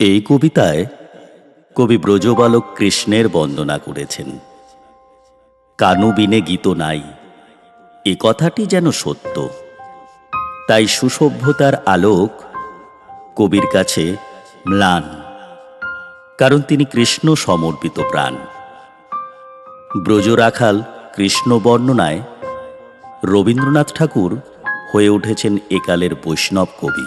এই কবিতায় কবি ব্রজবালক কৃষ্ণের বন্দনা করেছেন। কানু বিনে গীত নাই, এ কথাটি যেন সত্য। তাই সুসভ্যতার আলোক কবির কাছে ম্লান, কারণ তিনি কৃষ্ণ সমর্পিত প্রাণ। ব্রজ রাখাল কৃষ্ণ বর্ণনায় রবীন্দ্রনাথ ঠাকুর হয়ে উঠেছেন একালের বৈষ্ণব কবি।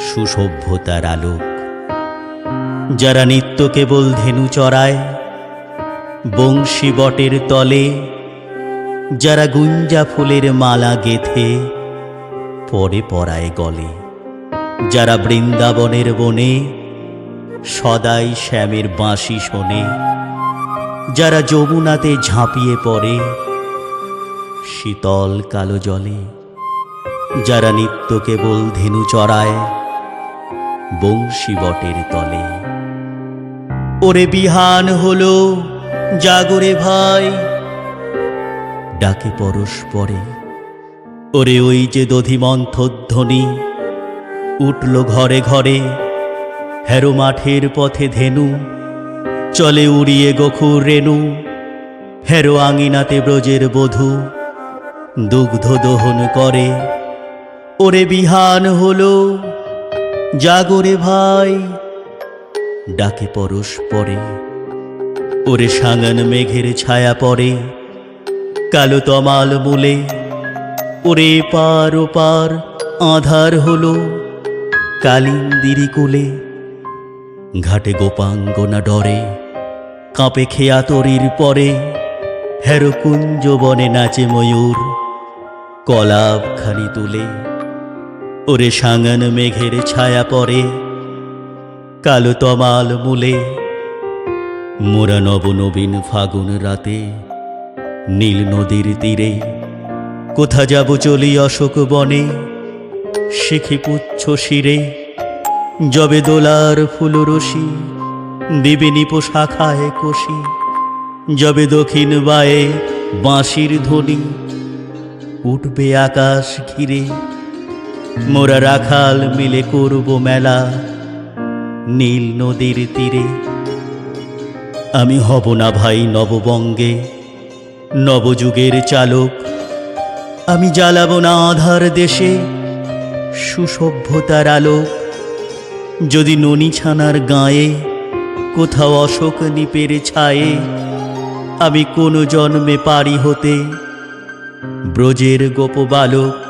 সুসভ্যতার আলোক। যারা নিত্য কেবল ধেনু চড়ায়, বংশী বটের তলে, যারা গুঞ্জা ফুলের মালা গেথে, পরে পরায় গলে। যারা বৃন্দাবনের বনে, সদাই শ্যামের বাঁশি শোনে। যারা যমুনাতে ঝাঁপিয়ে পড়ে, শীতল কালো জলে। যারা নিত্য কেবল ধেনু চড়ায় বংশী বটের তলে। ওরে বিহান হলো জাগরে ভাই। ডাকে পরস্পরে ওরে ওই যে দধিমন্থধ্বনি। উঠল ঘরে ঘরে, হেরো মাঠের পথে ধেনু। চলে উড়িয়ে গখুর রেণু, হেরো আঙিনাতে ব্রজের বধূ। দুগ্ধ দহন করে, ওরে বিহান হলো জাগরে ভাই। ডাকে পরস্পরে ওরে সাঙ্গান মেঘের ছায়া পড়ে কালো তমাল মূলে, ওরে পার ও পার আধার হলো কালিন্দিরি কুলে। ঘাটে গোপাঙ্গনা ডরে, কাঁপে খেয়া তরির পরে হেরো কুঞ্জ বনে নাচে ময়ূর কলাপ খানি তুলে। ওরে সাঙ্গান মেঘের ছায়া পড়ে কালো তমাল মূলে, মোরা নবনবীন ফাগুন রাতে, নীল নদীর তীরে, কোথা যাব চলি অশোক বনে, শিখি পুচ্ছ শিরে জবে দোলার ফুল রশি দিবে নিপ শাখায় কষি জবে দক্ষিণ বায়ে বাঁশির ধ্বনি, উঠবে আকাশ ঘিরে। মোরা রাখাল মিলে করব মেলা। নীল নদীর তীরে। আমি হব না ভাই নববঙ্গে। নবযুগের চালক। আমি জ্বালাবো না আধার দেশে। সুসভ্যতার আলোক। যদি ননি ছানার গায়ে কোথাও অশোক নিপের ছায়ে, আমি কোনো জন্মে পারি হতে ব্রজের গোপ বালক